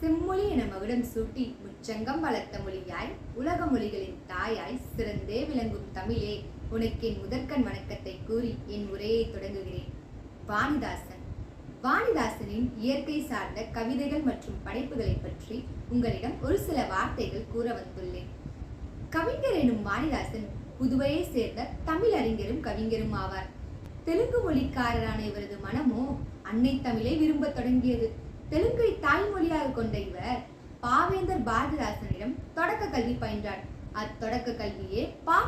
செம்மொழி என மகுடம் சூட்டி முச்சங்கம் வளர்த்த மொழியாய் உலக மொழிகளின் தாயாய் சிறந்தே விளங்கும் தமிழே உனக்கு என் முதற்கண் வணக்கத்தை கூறி என் உரையை தொடங்குகிறேன். வாணிதாசன். வாணிதாசனின் இயற்கை சார்ந்த கவிதைகள் மற்றும் படைப்புகளை பற்றி உங்களிடம் ஒரு சில வார்த்தைகள் கூற வந்துள்ளேன். கவிஞர் எனும் வாணிதாசன் புதுவையை சேர்ந்த தமிழறிஞரும் கவிஞரும் ஆவார். தெலுங்கு மொழிக்காரரான இவரது மனமோ அன்னை தமிழை விரும்பத் தொடங்கியது. தெலுங்கை தாய்மொழியாக கொண்ட இவர் பாவேந்தர் பாரதிதாசனிடம் தொடக்க கல்வி பயின்றார். அத்தொடக்க கல்வியே பா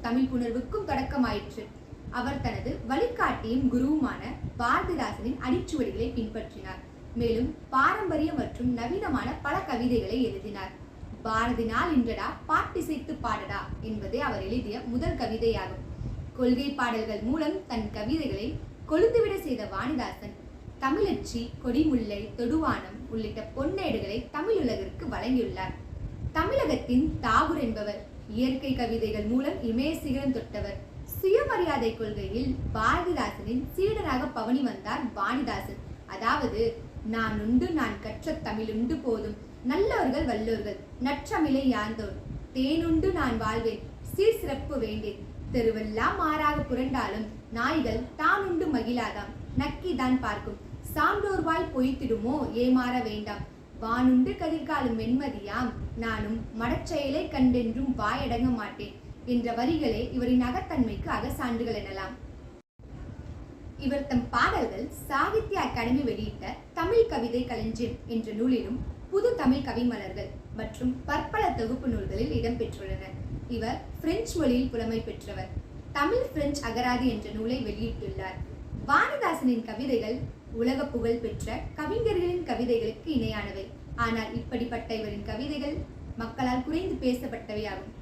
தமிழ் புணர்வுக்கும் தொடக்கமாயிற்று. அவர் தனது வழிகாட்டியும் குருவுமான பாரதிதாசனின் அடிச்சுவடிகளை பின்பற்றினார். மேலும் பாரம்பரிய மற்றும் நவீனமான பல கவிதைகளை எழுதினார். பாரதி நாள் இன்றடா பாட்டிசைத்து பாடடா என்பதே அவர் எழுதிய முதல் கவிதையாகும். கொள்கை பாடல்கள் மூலம் தன் கவிதைகளை கொழுந்துவிட செய்த வாணிதாசன் தமிழச்சி கொடிமுல்லை தொடுவானம் உள்ளிட்ட பொன்னேடுகளை தமிழுலகிற்கு வழங்கியுள்ளார். தமிழகத்தின் தாகூர் என்பவர் இயற்கை கவிதைகள் மூலம் இமய சிகரம் தொட்டவர். சுயமரியாதை கொள்கையில் பாரதிதாசனின் சீடராக பவனி வந்தார் வாணிதாசன் அதாவது நான் உண்டு நான் கற்ற தமிழுண்டு போதும். நல்லவர்கள் வல்லோர்கள் நற்றமிழை யாந்தோர் தேனுண்டு நான் வாழ்வேன் சீர் சிறப்பு வேண்டேன். தெருவெல்லாம் மாறாக புரண்டாலும் நாய்கள் தான் உண்டு மகிழாதாம். நக்கிதான் பார்க்கும். சான்றோர்வாய் பொய்த்திடுமோ? ஏமாற வேண்டாம். வானுண்டு கதிர்காலும் வெண்மதியாம். நானும் மடச்செயலை கண்டென்றும் வாயடங்க மாட்டேன் என்ற வரிகளே இவரின் அகத்தன்மைக்கு அகசான்றுகள் எனலாம். இவர் தம் பாடல்கள் சாகித்ய அகாடமி வெளியிட்ட தமிழ் கவிதை களஞ்சியம் என்ற நூலிலும் புது தமிழ் கவிமலர்கள் மற்றும் பற்பல தொகுப்பு நூல்களில் இடம்பெற்றுள்ளன இவர் பிரெஞ்சு மொழியில் புலமை பெற்றவர். தமிழ் பிரெஞ்சு அகராதி என்ற நூலை வெளியிட்டுள்ளார். வானதாசனின் கவிதைகள் உலக புகழ் பெற்ற கவிஞர்களின் கவிதைகளுக்கு இணையானவை. ஆனால் இப்படிப்பட்ட இவரின் கவிதைகள் மக்களால் குறைந்து பேசப்பட்டவையாகும்.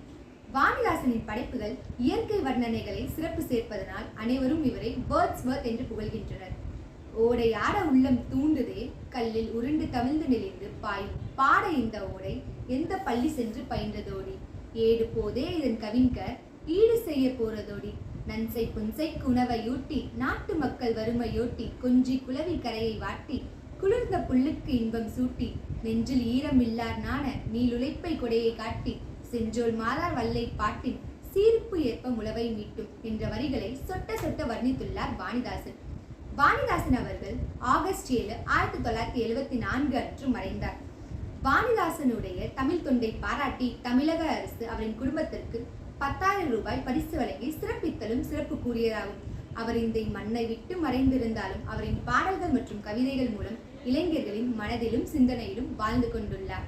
வாணிதாசனின் படைப்புகள் இயற்கை வர்ணனைகளை சிறப்பு சேர்ப்பதனால் அனைவரும் இவரை வேர்ட்ஸ்வர்த் என்று புகழ்கின்றனர். ஓடை ஆட உள்ளம் தூண்டுதே கல்லில் உருண்டு கவிழ்ந்து நெளிந்து பாயும் பாட இந்த ஓடை எந்த பள்ளி சென்று பயின்றதோடி? ஏடு போதே இதன் கவிஞர் ஈடு செய்ய போறதோடி? நன்சை புன்சை குணவையூட்டி நாட்டு மக்கள் வறுமையோட்டி கொஞ்சி குளவி கரையை வாட்டி குளிர்ந்த புல்லுக்கு இன்பம் சூட்டி நெஞ்சில் ஈரம் இல்லார் நாண நீளுழைப்பை கொடையை காட்டி செஞ்சோல் மாதார் வல்லை பாட்டின் சீர்ப்பு ஏற்ப உழவை மீட்டும் என்ற வரிகளை சொட்ட சொட்ட வர்ணித்துள்ளார் வாணிதாசன். வாணிதாசன் அவர்கள் ஆகஸ்ட் ஏழு ஆயிரத்தி தொள்ளாயிரத்தி எழுபத்தி நான்கு அன்று மறைந்தார். வாணிதாசனுடைய தமிழ் தொண்டை பாராட்டி தமிழக அரசு அவரின் குடும்பத்திற்கு பத்தாயிரம் ரூபாய் பரிசு வழங்கி சிறப்பித்தலும் சிறப்பு கூறியதாகும் அவர் இந்த மண்ணை விட்டு மறைந்திருந்தாலும் அவரின் பாடல்கள் மற்றும் கவிதைகள் மூலம் இளைஞர்களின் மனதிலும் சிந்தனையிலும் வாழ்ந்து கொண்டுள்ளார்.